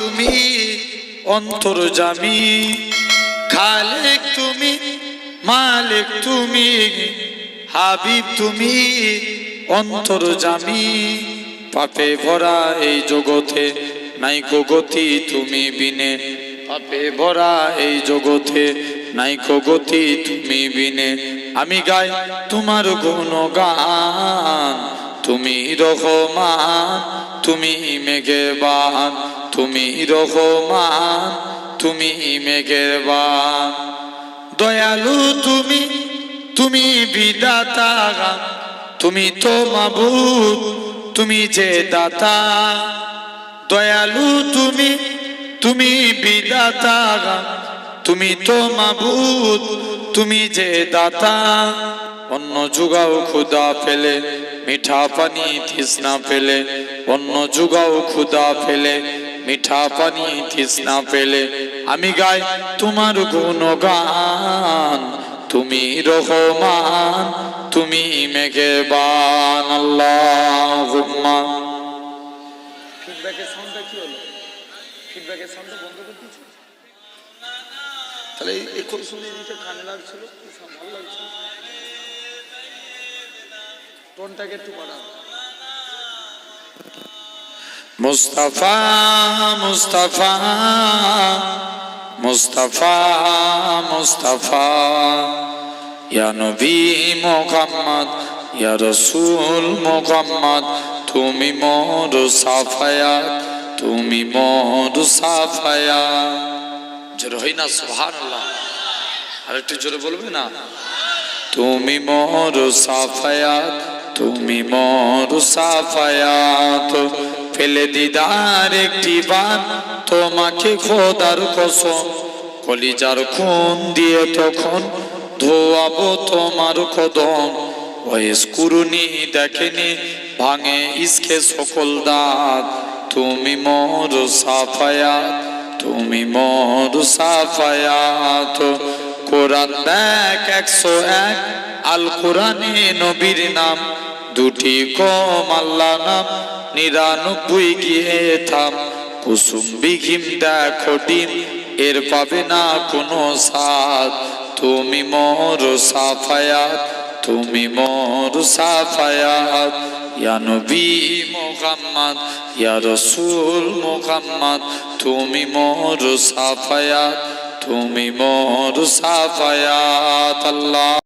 তুমি অন্তর জামি, খালেক তুমি, মালিক তুমি, হাবিব তুমি অন্তর জামি। পাপে ভরা এই জগতে নাই গতি তুমি বিনে। পাপে ভরা এই জগতে নাই গতি তুমি বিনে। আমি গাই তোমার গুণগান তুমি রহমান, তুমি মেঘেবান তুমি রহমান, তুমি মেঘেবান দয়ালু তুমি তুমি বিদাতা তুমি তো মাবুদ, তুমি যে দাতা। দয়ালু তুমি তুমি বিদাতা তুমি তো মাবুদ, তুমি যে দাতা। অন্য যুগাও ক্ষুদা ফেলে মিঠা পানি তৃষ্ণা ফেলে অন্য যুগাও ক্ষুদা ফেলে। মিঠা পানি তৃষ্ণা পেলে, আমি গাই তোমার গুণগান। তুমি রহমান, তুমি আল্লাহ বন্ধ করে দিয়েছি? তাহলে কানে লাগছিল ভালো লাগছিল। টোনটাকে একটু বাড়াও মুস্তাফা মুস্তাফা মুস্তাফা মুস্তাফা। ইয়া নবী মোহাম্মদ, ইয়া রসুল মোহাম্মদ, তুমি মোর সাফায়াত, তুমি মোর সাফায়াত। জোরে হই না, সুবহানাল্লাহ। আরেকটু জোরে বলবে না? তুমি মোর সাফায়াত তুমি মোর সাফায়াত, ফেলে দিদার একটি বান, তোমাকে খোদার কসম, কলিজার খুন দিয়ে তখন ধোয়াবো তোমার কদম। বয়স কুরুনি দেখেনি, ভাঙে ইসকে সকল দাঁত। তুমি মোর সাফায়াত, তুমি মোর সাফায়াত। কোরআন দেখ একশো এক আল কোরআনে নবীর নাম। দুটি কম আল্লাহ নাম, নিরানব্বই গিয়ে থাম। কুসুম বিঘিম দেখো এর পাবে না কোনো সাথ তুমি মোর সাফায়াত, তুমি মোর সাফায়াত। ইয়া মোহাম্মদ, ইয়া রসুল মোহাম্মদ, তুমি মোর সাফায়াত, তুমি মোর সাফায়াত, আল্লাহ।